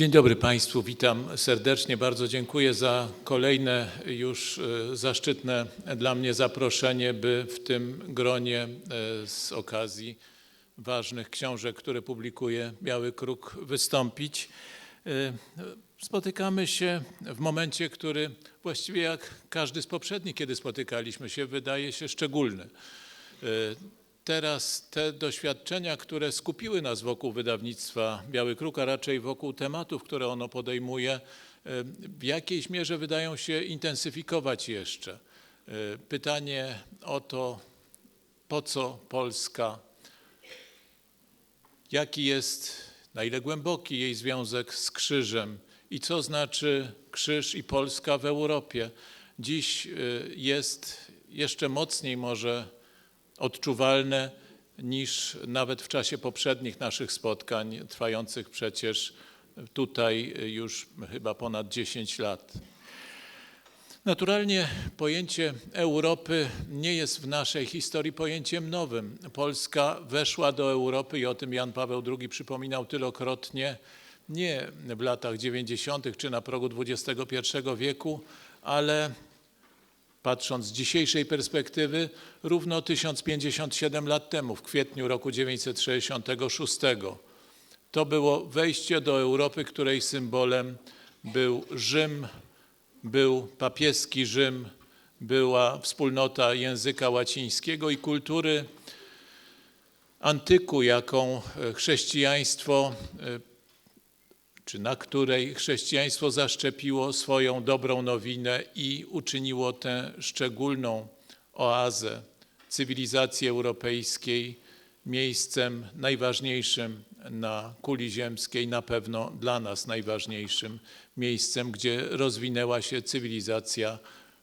Dzień dobry Państwu, witam serdecznie. Bardzo dziękuję za kolejne już e, zaszczytne dla mnie zaproszenie, by w tym gronie e, z okazji ważnych książek, które publikuje Biały Kruk, wystąpić. E, Spotykamy się w momencie, który właściwie jak każdy z poprzednich, kiedy spotykaliśmy się, wydaje się szczególny. Teraz te doświadczenia, które skupiły nas wokół wydawnictwa Biały Kruk, a raczej wokół tematów, które ono podejmuje, w jakiejś mierze wydają się intensyfikować jeszcze. Pytanie o to, po co Polska, jaki jest, na ile głęboki jej związek z krzyżem? I co znaczy krzyż i Polska w Europie, dziś jest jeszcze mocniej może odczuwalne niż nawet w czasie poprzednich naszych spotkań, trwających przecież tutaj już chyba ponad 10 lat. Naturalnie pojęcie Europy nie jest w naszej historii pojęciem nowym. Polska weszła do Europy i o tym Jan Paweł II przypominał tylokrotnie, nie w latach 90. czy na progu XXI wieku, ale patrząc z dzisiejszej perspektywy, równo 1057 lat temu, w kwietniu roku 966. To było wejście do Europy, której symbolem był Rzym, był papieski Rzym, była wspólnota języka łacińskiego i kultury antyku, jaką chrześcijaństwo czy na której chrześcijaństwo zaszczepiło swoją dobrą nowinę i uczyniło tę szczególną oazę cywilizacji europejskiej miejscem najważniejszym na kuli ziemskiej, na pewno dla nas najważniejszym miejscem, gdzie rozwinęła się cywilizacja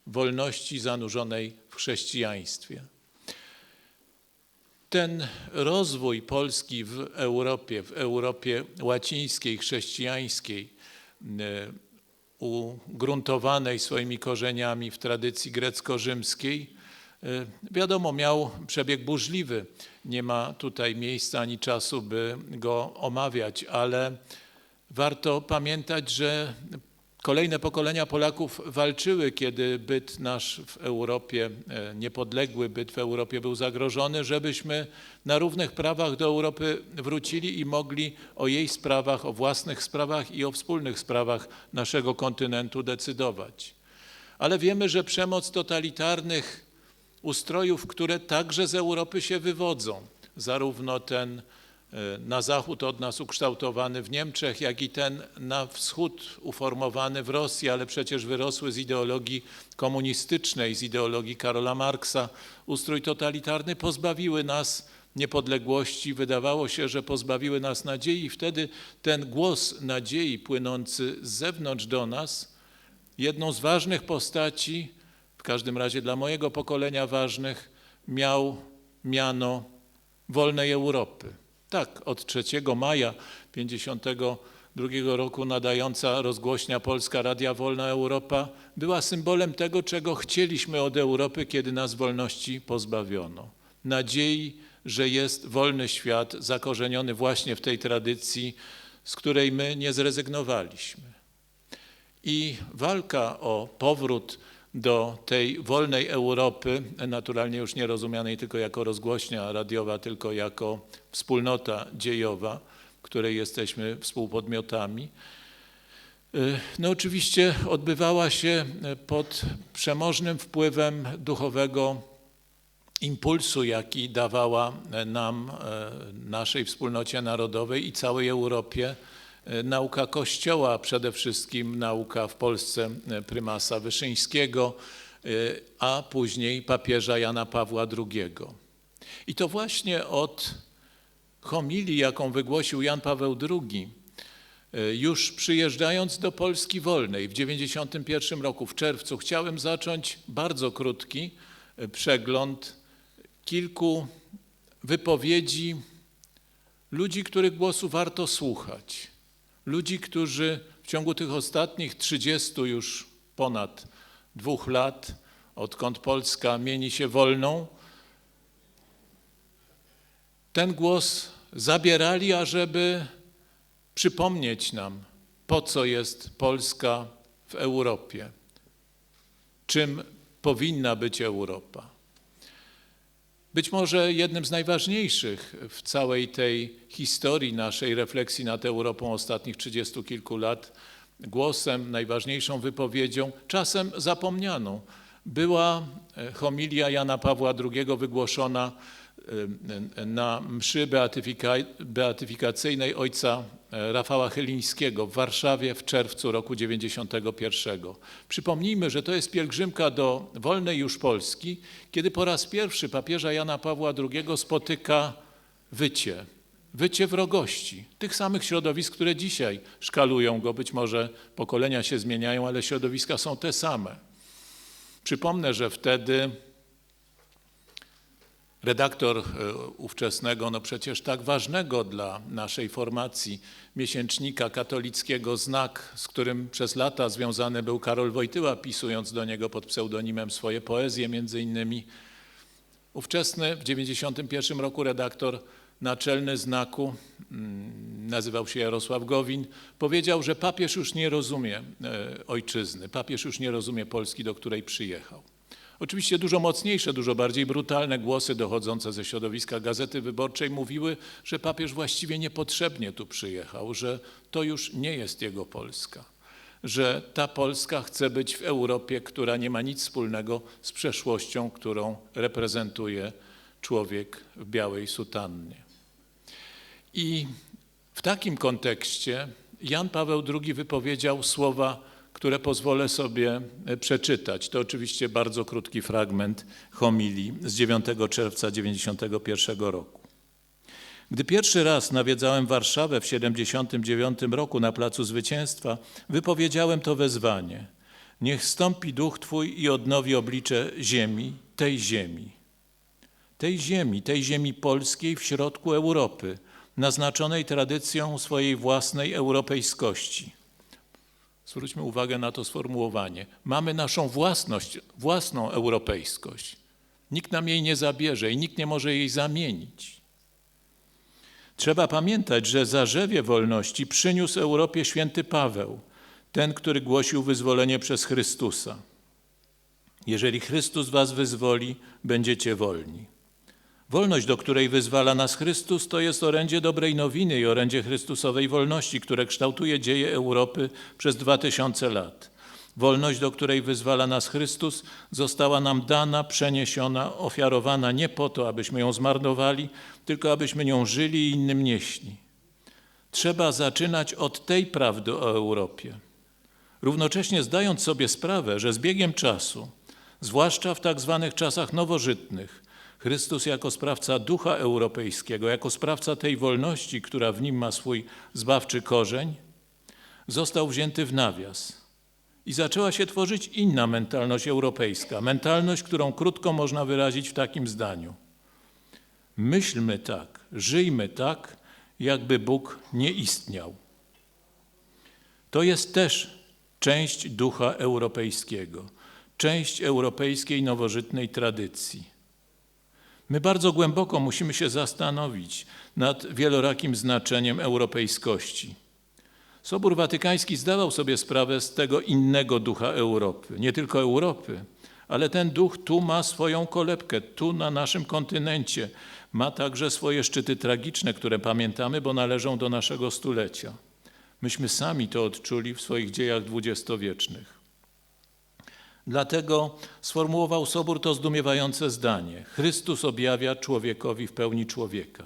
wolności zanurzonej w chrześcijaństwie. Ten rozwój Polski w Europie, w Europie łacińskiej, chrześcijańskiej, e, ugruntowanej swoimi korzeniami w tradycji grecko-rzymskiej, e, wiadomo, miał przebieg burzliwy. Nie ma tutaj miejsca ani czasu, by go omawiać, ale warto pamiętać, że Kolejne pokolenia Polaków walczyły, kiedy byt nasz w Europie, e, niepodległy byt w Europie był zagrożony, żebyśmy na równych prawach do Europy wrócili i mogli o jej sprawach, o własnych sprawach i o wspólnych sprawach naszego kontynentu decydować. Ale wiemy, że przemoc totalitarnych ustrojów, które także z Europy się wywodzą, zarówno ten na zachód od nas ukształtowany w Niemczech, jak i ten na wschód uformowany w Rosji, ale przecież wyrosły z ideologii komunistycznej, z ideologii Karola Marksa. Ustrój totalitarny pozbawiły nas niepodległości, wydawało się, że pozbawiły nas nadziei wtedy ten głos nadziei płynący z zewnątrz do nas, jedną z ważnych postaci, w każdym razie dla mojego pokolenia ważnych, miał miano wolnej Europy. Tak, od 3 maja 52 roku nadająca rozgłośnia Polska Radia Wolna Europa była symbolem tego, czego chcieliśmy od Europy, kiedy nas wolności pozbawiono. Nadziei, że jest wolny świat zakorzeniony właśnie w tej tradycji, z której my nie zrezygnowaliśmy. I walka o powrót do tej wolnej Europy, naturalnie już nie rozumianej tylko jako rozgłośnia radiowa, tylko jako wspólnota dziejowa, której jesteśmy współpodmiotami. Y, no oczywiście odbywała się pod przemożnym wpływem duchowego impulsu, jaki dawała nam, e, naszej wspólnocie narodowej i całej Europie nauka Kościoła, przede wszystkim nauka w Polsce e, prymasa Wyszyńskiego, e, a później papieża Jana Pawła II. I to właśnie od homilii, jaką wygłosił Jan Paweł II, już przyjeżdżając do Polski Wolnej w 1991 roku, w czerwcu, chciałem zacząć bardzo krótki przegląd kilku wypowiedzi ludzi, których głosu warto słuchać ludzi, którzy w ciągu tych ostatnich 30 już ponad dwóch lat, odkąd Polska mieni się wolną, ten głos zabierali, ażeby przypomnieć nam, po co jest Polska w Europie, czym powinna być Europa. Być może jednym z najważniejszych w całej tej historii naszej refleksji nad Europą ostatnich trzydziestu kilku lat, głosem, najważniejszą wypowiedzią, czasem zapomnianą, była e, homilia Jana Pawła II wygłoszona na mszy beatyfika, beatyfikacyjnej ojca e, Rafała Chylińskiego w Warszawie w czerwcu roku 91. Przypomnijmy, że to jest pielgrzymka do wolnej już Polski, kiedy po raz pierwszy papieża Jana Pawła II spotyka wycie, wycie wrogości tych samych środowisk, które dzisiaj szkalują go. Być może pokolenia się zmieniają, ale środowiska są te same. Przypomnę, że wtedy redaktor e, ówczesnego, no przecież tak ważnego dla naszej formacji miesięcznika katolickiego Znak, z którym przez lata związany był Karol Wojtyła, pisując do niego pod pseudonimem swoje poezje między innymi. Ówczesny w 91 roku redaktor naczelny znaku, mm, nazywał się Jarosław Gowin, powiedział, że papież już nie rozumie e, ojczyzny, papież już nie rozumie Polski, do której przyjechał. Oczywiście dużo mocniejsze, dużo bardziej brutalne głosy dochodzące ze środowiska Gazety Wyborczej mówiły, że papież właściwie niepotrzebnie tu przyjechał, że to już nie jest jego Polska, że ta Polska chce być w Europie, która nie ma nic wspólnego z przeszłością, którą reprezentuje człowiek w białej sutannie. I w takim kontekście Jan Paweł II wypowiedział słowa, które pozwolę sobie e, przeczytać. To oczywiście bardzo krótki fragment homilii z 9 czerwca 1991 roku. Gdy pierwszy raz nawiedzałem Warszawę w 79 roku na Placu Zwycięstwa, wypowiedziałem to wezwanie. Niech stąpi duch Twój i odnowi oblicze ziemi, tej ziemi. Tej ziemi, tej ziemi polskiej w środku Europy, naznaczonej tradycją swojej własnej europejskości. Zwróćmy uwagę na to sformułowanie. Mamy naszą własność, własną europejskość. Nikt nam jej nie zabierze i nikt nie może jej zamienić. Trzeba pamiętać, że zarzewie wolności przyniósł Europie święty Paweł, ten, który głosił wyzwolenie przez Chrystusa. Jeżeli Chrystus was wyzwoli, będziecie wolni. Wolność, do której wyzwala nas Chrystus, to jest orędzie dobrej nowiny i orędzie Chrystusowej wolności, które kształtuje dzieje Europy przez dwa tysiące lat. Wolność, do której wyzwala nas Chrystus, została nam dana, przeniesiona, ofiarowana nie po to, abyśmy ją zmarnowali, tylko abyśmy nią żyli i innym nieśli. Trzeba zaczynać od tej prawdy o Europie. Równocześnie zdając sobie sprawę, że z biegiem czasu, zwłaszcza w tak zwanych czasach nowożytnych, Chrystus jako sprawca ducha europejskiego, jako sprawca tej wolności, która w nim ma swój zbawczy korzeń, został wzięty w nawias. I zaczęła się tworzyć inna mentalność europejska, mentalność, którą krótko można wyrazić w takim zdaniu. Myślmy tak, żyjmy tak, jakby Bóg nie istniał. To jest też część ducha europejskiego, część europejskiej nowożytnej tradycji. My bardzo głęboko musimy się zastanowić nad wielorakim znaczeniem europejskości. Sobór Watykański zdawał sobie sprawę z tego innego ducha Europy, nie tylko Europy, ale ten duch tu ma swoją kolebkę, tu na naszym kontynencie. Ma także swoje szczyty tragiczne, które pamiętamy, bo należą do naszego stulecia. Myśmy sami to odczuli w swoich dziejach dwudziestowiecznych. Dlatego sformułował Sobór to zdumiewające zdanie: Chrystus objawia człowiekowi w pełni człowieka.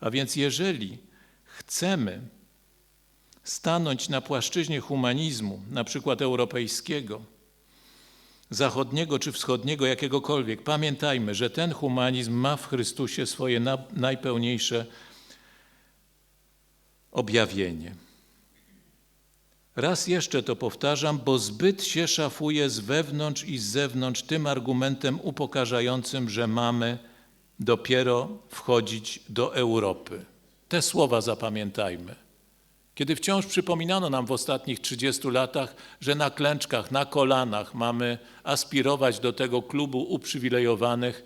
A więc, jeżeli chcemy stanąć na płaszczyźnie humanizmu, na przykład europejskiego, zachodniego czy wschodniego, jakiegokolwiek, pamiętajmy, że ten humanizm ma w Chrystusie swoje najpełniejsze objawienie. Raz jeszcze to powtarzam, bo zbyt się szafuje z wewnątrz i z zewnątrz tym argumentem upokarzającym, że mamy dopiero wchodzić do Europy. Te słowa zapamiętajmy. Kiedy wciąż przypominano nam w ostatnich 30 latach, że na klęczkach, na kolanach mamy aspirować do tego klubu uprzywilejowanych,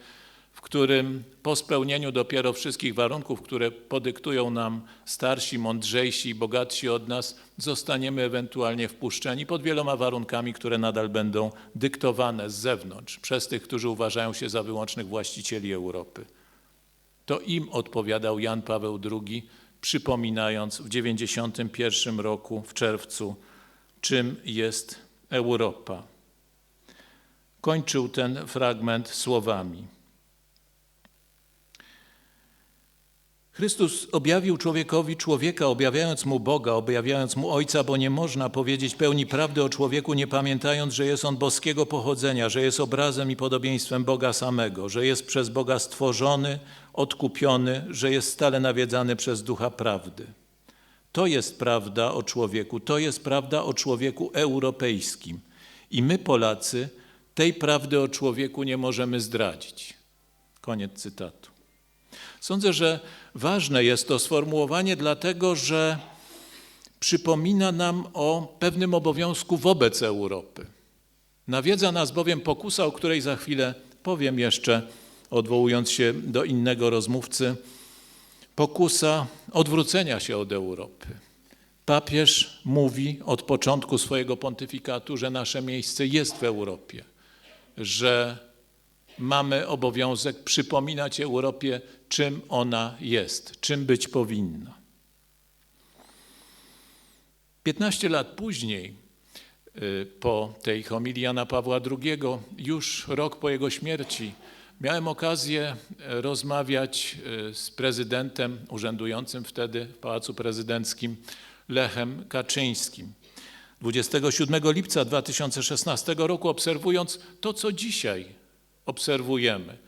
w którym po spełnieniu dopiero wszystkich warunków, które podyktują nam starsi, mądrzejsi bogatsi od nas, zostaniemy ewentualnie wpuszczeni pod wieloma warunkami, które nadal będą dyktowane z zewnątrz przez tych, którzy uważają się za wyłącznych właścicieli Europy. To im odpowiadał Jan Paweł II, przypominając w 91 roku w czerwcu, czym jest Europa. Kończył ten fragment słowami. Chrystus objawił człowiekowi człowieka, objawiając mu Boga, objawiając mu Ojca, bo nie można powiedzieć pełni prawdy o człowieku, nie pamiętając, że jest on boskiego pochodzenia, że jest obrazem i podobieństwem Boga samego, że jest przez Boga stworzony, odkupiony, że jest stale nawiedzany przez Ducha Prawdy. To jest prawda o człowieku, to jest prawda o człowieku europejskim. I my, Polacy, tej prawdy o człowieku nie możemy zdradzić. Koniec cytatu. Sądzę, że ważne jest to sformułowanie, dlatego że przypomina nam o pewnym obowiązku wobec Europy. Nawiedza nas bowiem pokusa, o której za chwilę powiem jeszcze, odwołując się do innego rozmówcy, pokusa odwrócenia się od Europy. Papież mówi od początku swojego pontyfikatu, że nasze miejsce jest w Europie, że mamy obowiązek przypominać Europie, czym ona jest, czym być powinna. 15 lat później, y, po tej homilii Jana Pawła II, już rok po jego śmierci, miałem okazję e, rozmawiać e, z prezydentem urzędującym wtedy w Pałacu Prezydenckim Lechem Kaczyńskim. 27 lipca 2016 roku, obserwując to, co dzisiaj obserwujemy.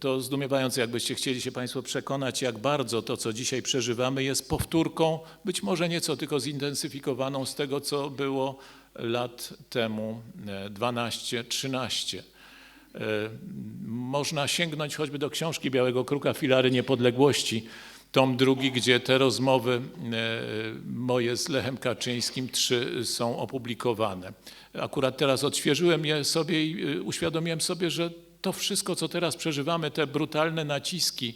To zdumiewające, jakbyście chcieli się Państwo przekonać, jak bardzo to, co dzisiaj przeżywamy, jest powtórką, być może nieco tylko zintensyfikowaną z tego, co było lat temu 12-13. E, można sięgnąć choćby do książki Białego Kruka Filary Niepodległości, tom drugi, gdzie te rozmowy e, moje z Lechem Kaczyńskim trzy są opublikowane. Akurat teraz odświeżyłem je sobie i e, uświadomiłem sobie, że to wszystko, co teraz przeżywamy, te brutalne naciski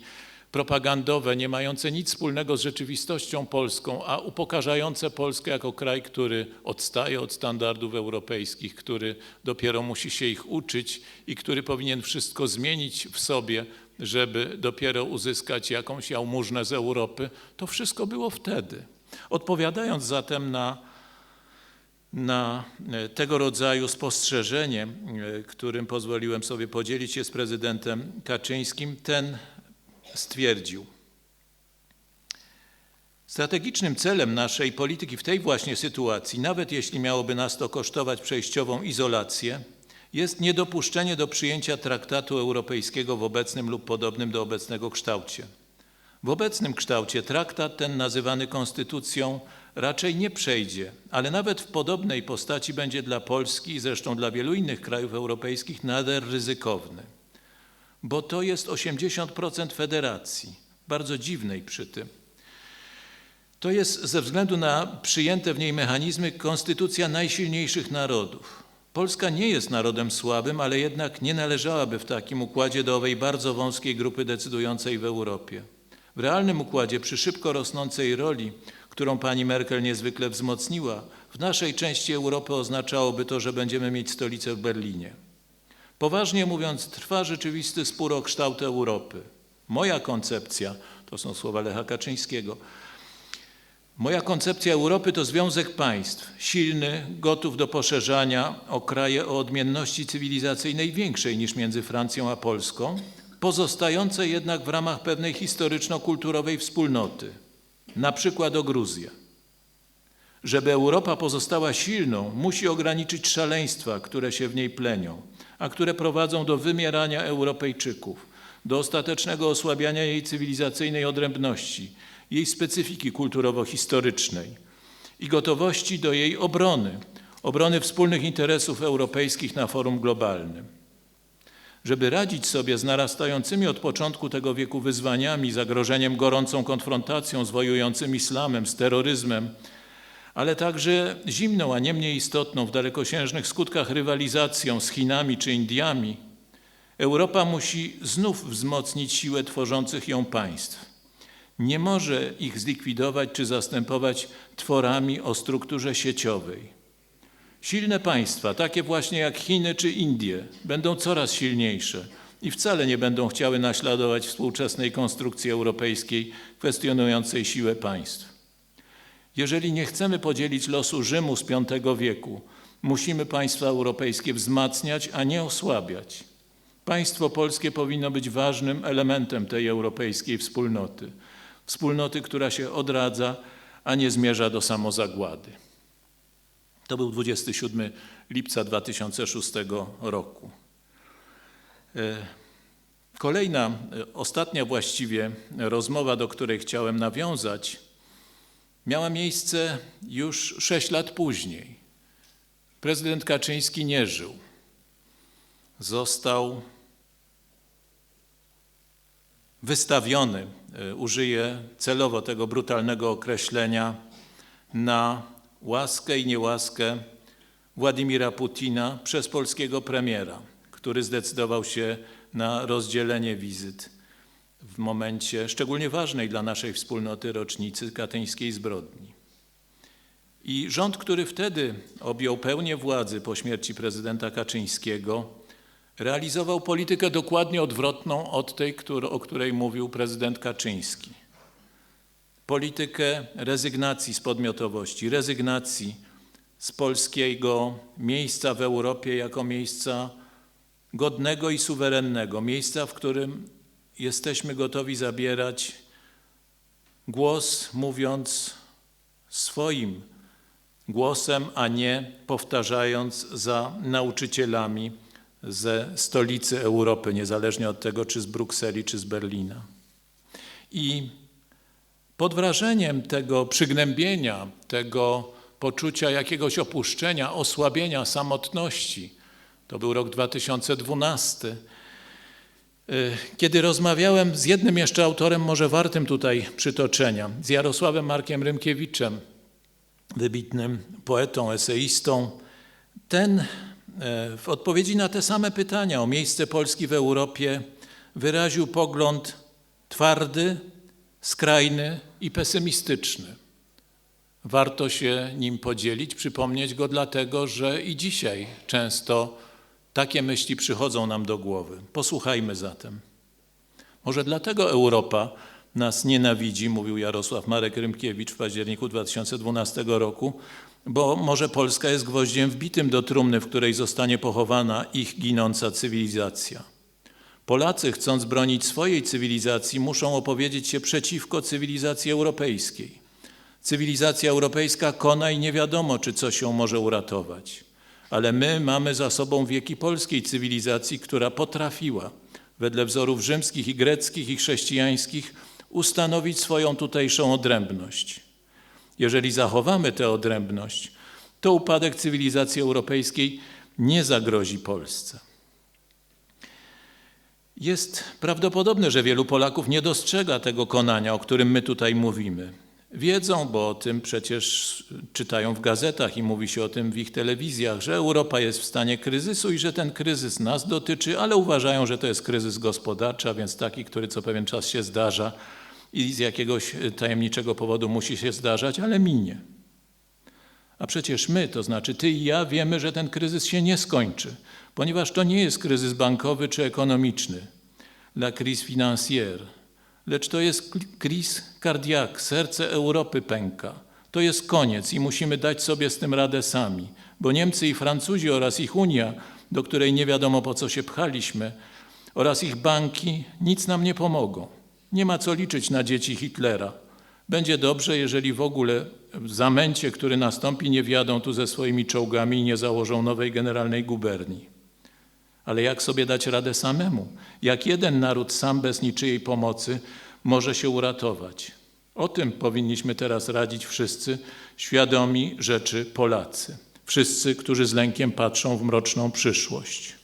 propagandowe, nie mające nic wspólnego z rzeczywistością polską, a upokarzające Polskę jako kraj, który odstaje od standardów europejskich, który dopiero musi się ich uczyć i który powinien wszystko zmienić w sobie, żeby dopiero uzyskać jakąś jałmużnę z Europy, to wszystko było wtedy. Odpowiadając zatem na na e, tego rodzaju spostrzeżenie, e, którym pozwoliłem sobie podzielić się z prezydentem Kaczyńskim, ten stwierdził. Strategicznym celem naszej polityki w tej właśnie sytuacji, nawet jeśli miałoby nas to kosztować przejściową izolację, jest niedopuszczenie do przyjęcia traktatu europejskiego w obecnym lub podobnym do obecnego kształcie. W obecnym kształcie traktat ten, nazywany konstytucją, raczej nie przejdzie, ale nawet w podobnej postaci będzie dla Polski i zresztą dla wielu innych krajów europejskich nader ryzykowny, bo to jest 80% federacji, bardzo dziwnej przy tym. To jest ze względu na przyjęte w niej mechanizmy konstytucja najsilniejszych narodów. Polska nie jest narodem słabym, ale jednak nie należałaby w takim układzie do owej bardzo wąskiej grupy decydującej w Europie. W realnym układzie, przy szybko rosnącej roli, którą pani Merkel niezwykle wzmocniła, w naszej części Europy oznaczałoby to, że będziemy mieć stolicę w Berlinie. Poważnie mówiąc, trwa rzeczywisty spór o kształt Europy. Moja koncepcja, to są słowa Lecha Kaczyńskiego, moja koncepcja Europy to związek państw, silny, gotów do poszerzania o kraje o odmienności cywilizacyjnej większej niż między Francją a Polską, pozostające jednak w ramach pewnej historyczno-kulturowej wspólnoty na przykład o Gruzję. Żeby Europa pozostała silną, musi ograniczyć szaleństwa, które się w niej plenią, a które prowadzą do wymierania Europejczyków, do ostatecznego osłabiania jej cywilizacyjnej odrębności, jej specyfiki kulturowo-historycznej i gotowości do jej obrony, obrony wspólnych interesów europejskich na forum globalnym. Żeby radzić sobie z narastającymi od początku tego wieku wyzwaniami, zagrożeniem gorącą konfrontacją z wojującym islamem, z terroryzmem, ale także zimną, a nie mniej istotną w dalekosiężnych skutkach rywalizacją z Chinami czy Indiami, Europa musi znów wzmocnić siłę tworzących ją państw. Nie może ich zlikwidować czy zastępować tworami o strukturze sieciowej. Silne państwa, takie właśnie jak Chiny czy Indie, będą coraz silniejsze i wcale nie będą chciały naśladować współczesnej konstrukcji europejskiej kwestionującej siłę państw. Jeżeli nie chcemy podzielić losu Rzymu z V wieku, musimy państwa europejskie wzmacniać, a nie osłabiać. Państwo polskie powinno być ważnym elementem tej europejskiej wspólnoty. Wspólnoty, która się odradza, a nie zmierza do samozagłady. To był 27 lipca 2006 roku. E, Kolejna, e, ostatnia właściwie rozmowa, do której chciałem nawiązać, miała miejsce już sześć lat później. Prezydent Kaczyński nie żył. Został wystawiony, e, użyję celowo tego brutalnego określenia, na łaskę i niełaskę Władimira Putina przez polskiego premiera, który zdecydował się na rozdzielenie wizyt w momencie szczególnie ważnej dla naszej wspólnoty rocznicy katyńskiej zbrodni. I rząd, który wtedy objął pełnię władzy po śmierci prezydenta Kaczyńskiego, realizował politykę dokładnie odwrotną od tej, o której mówił prezydent Kaczyński. Politykę rezygnacji z podmiotowości, rezygnacji z polskiego miejsca w Europie jako miejsca godnego i suwerennego, miejsca, w którym jesteśmy gotowi zabierać głos, mówiąc swoim głosem, a nie powtarzając za nauczycielami ze stolicy Europy, niezależnie od tego, czy z Brukseli, czy z Berlina. I pod wrażeniem tego przygnębienia, tego poczucia jakiegoś opuszczenia, osłabienia, samotności, to był rok 2012, y, kiedy rozmawiałem z jednym jeszcze autorem, może wartym tutaj przytoczenia, z Jarosławem Markiem Rymkiewiczem, wybitnym poetą, eseistą, ten E, w odpowiedzi na te same pytania o miejsce Polski w Europie wyraził pogląd twardy, skrajny i pesymistyczny. Warto się nim podzielić, przypomnieć go, dlatego że i dzisiaj często takie myśli przychodzą nam do głowy. Posłuchajmy zatem. Może dlatego Europa nas nienawidzi, mówił Jarosław Marek Rymkiewicz w październiku 2012 roku, bo może Polska jest gwoździem wbitym do trumny, w której zostanie pochowana ich ginąca cywilizacja. Polacy, chcąc bronić swojej cywilizacji, muszą opowiedzieć się przeciwko cywilizacji europejskiej. Cywilizacja europejska kona i nie wiadomo, czy coś ją może uratować. Ale my mamy za sobą wieki polskiej cywilizacji, która potrafiła, wedle wzorów rzymskich i greckich i chrześcijańskich, ustanowić swoją tutejszą odrębność. Jeżeli zachowamy tę odrębność, to upadek cywilizacji europejskiej nie zagrozi Polsce. Jest prawdopodobne, że wielu Polaków nie dostrzega tego konania, o którym my tutaj mówimy. Wiedzą, bo o tym przecież czytają w gazetach i mówi się o tym w ich telewizjach, że Europa jest w stanie kryzysu i że ten kryzys nas dotyczy, ale uważają, że to jest kryzys gospodarczy, a więc taki, który co pewien czas się zdarza i z jakiegoś tajemniczego powodu musi się zdarzać, ale minie. A przecież my, to znaczy ty i ja, wiemy, że ten kryzys się nie skończy, ponieważ to nie jest kryzys bankowy czy ekonomiczny, la crise financière, lecz to jest crise cardiaque, serce Europy pęka. To jest koniec i musimy dać sobie z tym radę sami, bo Niemcy i Francuzi oraz ich Unia, do której nie wiadomo po co się pchaliśmy, oraz ich banki nic nam nie pomogą. Nie ma co liczyć na dzieci Hitlera. Będzie dobrze, jeżeli w ogóle w zamęcie, który nastąpi, nie wjadą tu ze swoimi czołgami i nie założą nowej generalnej guberni. Ale jak sobie dać radę samemu? Jak jeden naród sam bez niczyjej pomocy może się uratować? O tym powinniśmy teraz radzić wszyscy świadomi rzeczy Polacy. Wszyscy, którzy z lękiem patrzą w mroczną przyszłość.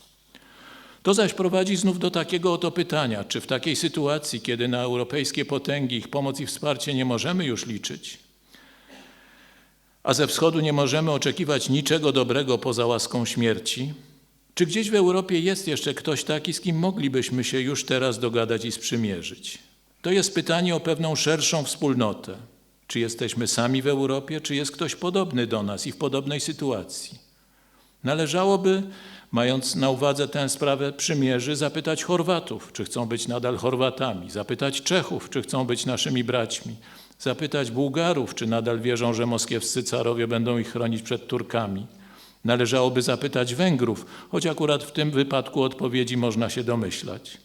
To zaś prowadzi znów do takiego oto pytania, czy w takiej sytuacji, kiedy na europejskie potęgi, ich pomoc i wsparcie nie możemy już liczyć, a ze wschodu nie możemy oczekiwać niczego dobrego poza łaską śmierci, Czy gdzieś w Europie jest jeszcze ktoś taki, z kim moglibyśmy się już teraz dogadać i sprzymierzyć? To jest pytanie o pewną szerszą wspólnotę. Czy jesteśmy sami w Europie, czy jest ktoś podobny do nas i w podobnej sytuacji? Należałoby, mając na uwadze tę sprawę przymierzy, zapytać Chorwatów, czy chcą być nadal Chorwatami, zapytać Czechów, czy chcą być naszymi braćmi, zapytać Bułgarów, czy nadal wierzą, że moskiewscy carowie będą ich chronić przed Turkami. Należałoby zapytać Węgrów, choć akurat w tym wypadku odpowiedzi można się domyślać.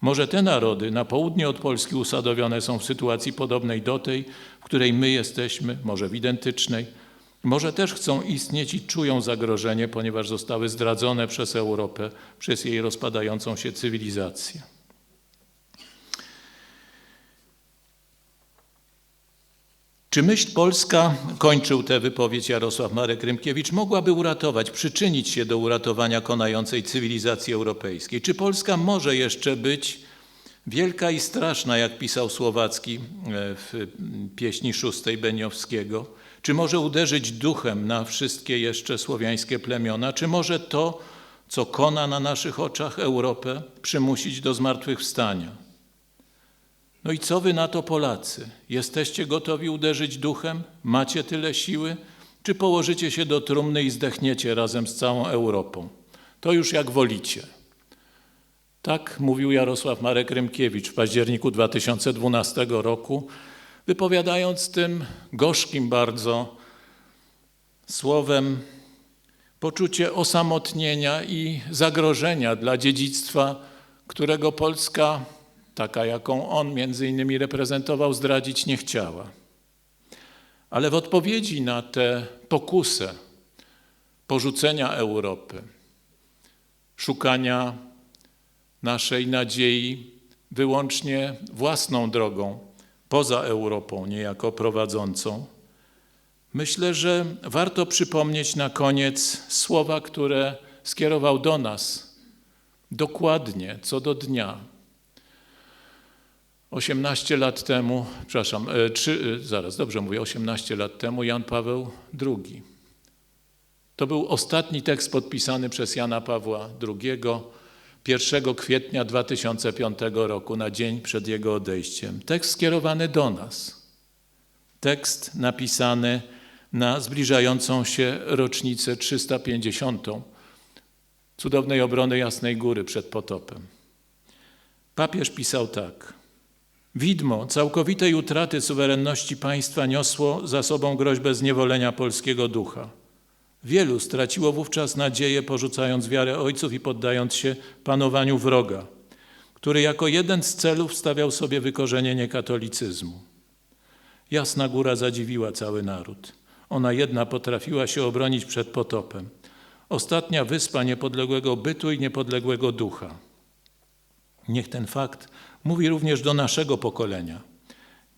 Może te narody na południe od Polski usadowione są w sytuacji podobnej do tej, w której my jesteśmy, może w identycznej. Może też chcą istnieć i czują zagrożenie, ponieważ zostały zdradzone przez Europę, przez jej rozpadającą się cywilizację. Czy myśl polska, kończył tę wypowiedź Jarosław Marek Rymkiewicz, mogłaby uratować, przyczynić się do uratowania konającej cywilizacji europejskiej? Czy Polska może jeszcze być wielka i straszna, jak pisał Słowacki e, w pieśni szóstej Beniowskiego? Czy może uderzyć duchem na wszystkie jeszcze słowiańskie plemiona? Czy może to, co kona na naszych oczach Europę, przymusić do zmartwychwstania? No i co wy na to Polacy? Jesteście gotowi uderzyć duchem? Macie tyle siły? Czy położycie się do trumny i zdechniecie razem z całą Europą? To już jak wolicie. Tak mówił Jarosław Marek Rymkiewicz w październiku 2012 roku, wypowiadając tym gorzkim bardzo słowem poczucie osamotnienia i zagrożenia dla dziedzictwa, którego Polska taka jaką on między innymi reprezentował, zdradzić nie chciała. Ale w odpowiedzi na tę pokusę porzucenia Europy, szukania naszej nadziei wyłącznie własną drogą, poza Europą niejako prowadzącą, myślę, że warto przypomnieć na koniec słowa, które skierował do nas dokładnie, co do dnia, 18 lat temu, przepraszam, 3, e, zaraz, dobrze mówię, 18 lat temu Jan Paweł II. To był ostatni tekst podpisany przez Jana Pawła II 1 kwietnia 2005 roku, na dzień przed jego odejściem. Tekst skierowany do nas. Tekst napisany na zbliżającą się rocznicę 350. cudownej obrony Jasnej Góry przed potopem. Papież pisał tak – Widmo całkowitej utraty suwerenności państwa niosło za sobą groźbę zniewolenia polskiego ducha. Wielu straciło wówczas nadzieję, porzucając wiarę ojców i poddając się panowaniu wroga, który jako jeden z celów stawiał sobie wykorzenienie katolicyzmu. Jasna góra zadziwiła cały naród. Ona jedna potrafiła się obronić przed potopem. Ostatnia wyspa niepodległego bytu i niepodległego ducha. Niech ten fakt mówi również do naszego pokolenia.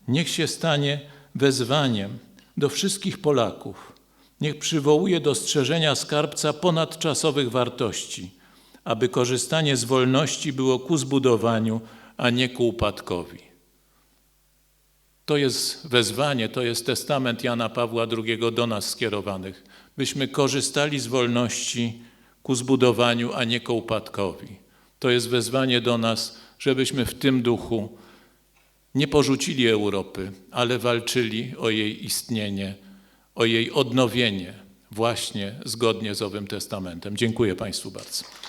Niech się stanie wezwaniem do wszystkich Polaków. Niech przywołuje do strzeżenia skarbca ponadczasowych wartości, aby korzystanie z wolności było ku zbudowaniu, a nie ku upadkowi. To jest wezwanie, to jest testament Jana Pawła II do nas skierowanych, byśmy korzystali z wolności ku zbudowaniu, a nie ku upadkowi. To jest wezwanie do nas, żebyśmy w tym duchu nie porzucili Europy, ale walczyli o jej istnienie, o jej odnowienie właśnie zgodnie z Owym Testamentem. Dziękuję Państwu bardzo.